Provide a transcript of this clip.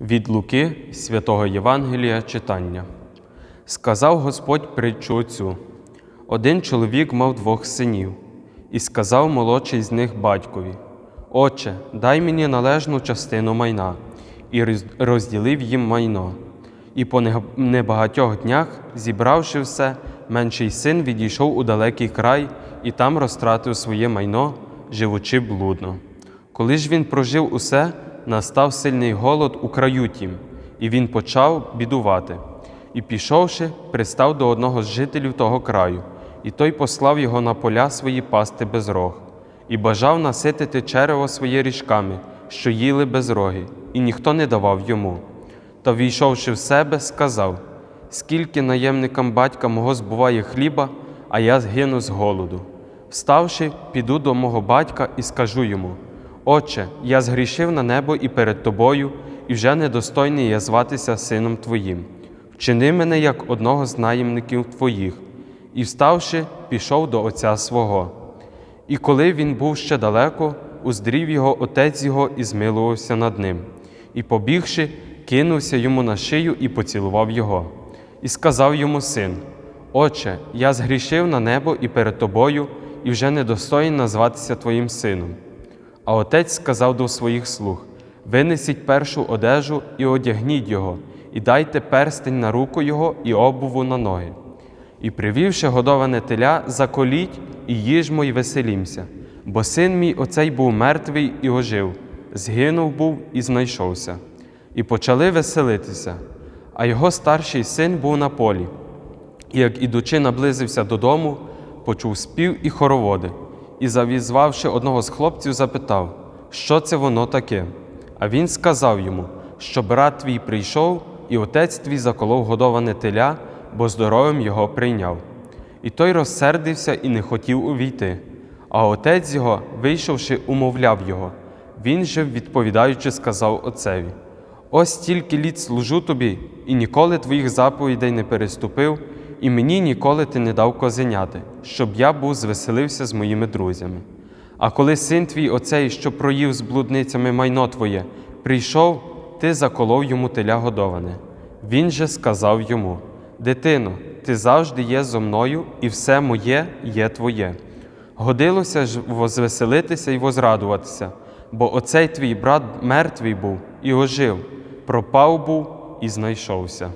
Від Луки святого Євангелія читання. Сказав Господь притчу отцю. Один чоловік мав двох синів, і сказав молодший з них батькові: Отче, дай мені належну частину майна, і розділив їм майно. І по небагатьох днях, зібравши все, менший син відійшов у далекий край і там розтратив своє майно, живучи блудно. Коли ж він прожив усе, настав сильний голод у краю тім, і він почав бідувати. І, пішовши, пристав до одного з жителів того краю, і той послав його на поля свої пасти без рог, і бажав наситити черево своє ріжками, що їли без роги, і ніхто не давав йому. Та, війшовши в себе, сказав: Скільки наємникам батька мого збуває хліба, а я згину з голоду. Вставши, піду до мого батька і скажу йому: Отче, я згрішив на небо і перед тобою, і вже недостойний я зватися сином твоїм. Вчини мене як одного з наємників твоїх. І вставши, пішов до отця свого. І коли він був ще далеко, уздрів його отець його і змилувався над ним. І, побігши, кинувся йому на шию і поцілував його. І сказав йому син: Отче, я згрішив на небо і перед тобою, і вже недостоїн назватися твоїм сином. А отець сказав до своїх слуг: Винесіть першу одежу і одягніть його, і дайте перстень на руку його і обуву на ноги. І привівши годоване теля, заколіть і їжмо й веселімся, бо син мій оцей був мертвий і ожив, згинув був і знайшовся. І почали веселитися. А його старший син був на полі. І як ідучи наблизився додому, почув спів і хороводи, і, завізвавши одного з хлопців, запитав, що це воно таке. А він сказав йому, що брат твій прийшов, і отець твій заколов годоване теля, бо здоровим його прийняв. І той розсердився і не хотів увійти. А отець його, вийшовши, умовляв його. Він же, відповідаючи, сказав отцеві: Ось стільки літ служу тобі, і ніколи твоїх заповідей не переступив, і мені ніколи ти не дав козеняти, щоб я був звеселився з моїми друзями. А коли син твій оцей, що проїв з блудницями майно твоє, прийшов, ти заколов йому теля годоване. Він же сказав йому: Дитино, ти завжди є зо мною, і все моє є твоє. Годилося ж возвеселитися і возрадуватися, бо оцей твій брат мертвий був і ожив, пропав був і знайшовся.